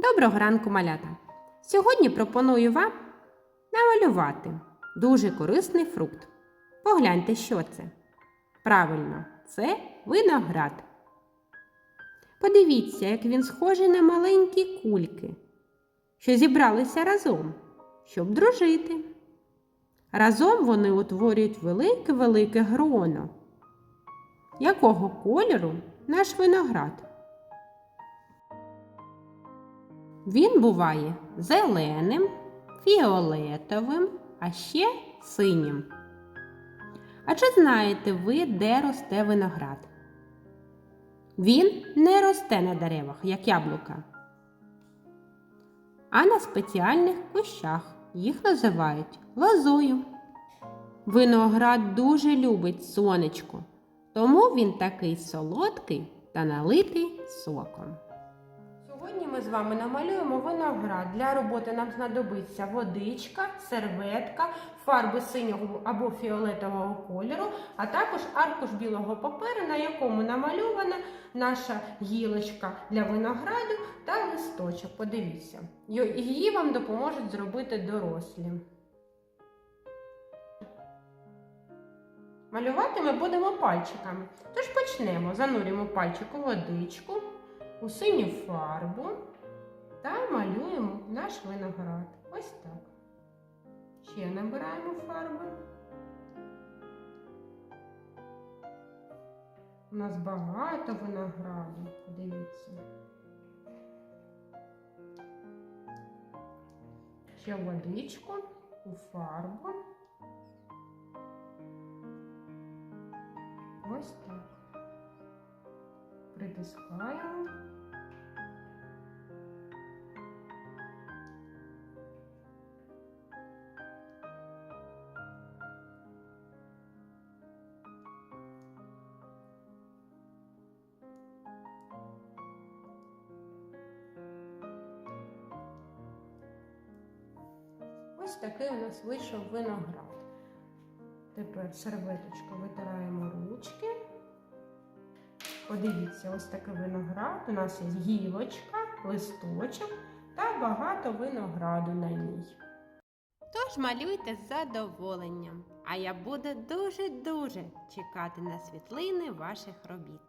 Доброго ранку, малята! Сьогодні пропоную вам намалювати дуже корисний фрукт. Погляньте, що це. Правильно, це виноград. Подивіться, як він схожий на маленькі кульки, що зібралися разом, щоб дружити. Разом вони утворюють велике-велике гроно. Якого кольору наш виноград? Він буває зеленим, фіолетовим, а ще синім. А чи знаєте ви, де росте виноград? Він не росте на деревах, як яблука, а на спеціальних кущах. Їх називають лозою. Виноград дуже любить сонечко, тому він такий солодкий та налитий соком. Ми з вами намалюємо виноград. Для роботи нам знадобиться водичка, серветка, фарби синього або фіолетового кольору, а також аркуш білого паперу, на якому намальована наша гілочка для винограду та листочок. Подивіться, її вам допоможуть зробити дорослі. Малювати ми будемо пальчиками. Тож почнемо. Занурюємо пальчик у водичку, у синю фарбу наш виноград. Ось так. Ще набираємо фарби. У нас багато винограду. Подивіться. Ще водичку у фарбу. Ось так. Притискаємо. Ось такий у нас вийшов виноград. Тепер серветочку витираємо ручки. Подивіться, ось такий виноград. У нас є гілочка, листочок та багато винограду на ній. Тож малюйте з задоволенням, а я буду дуже-дуже чекати на світлини ваших робіт.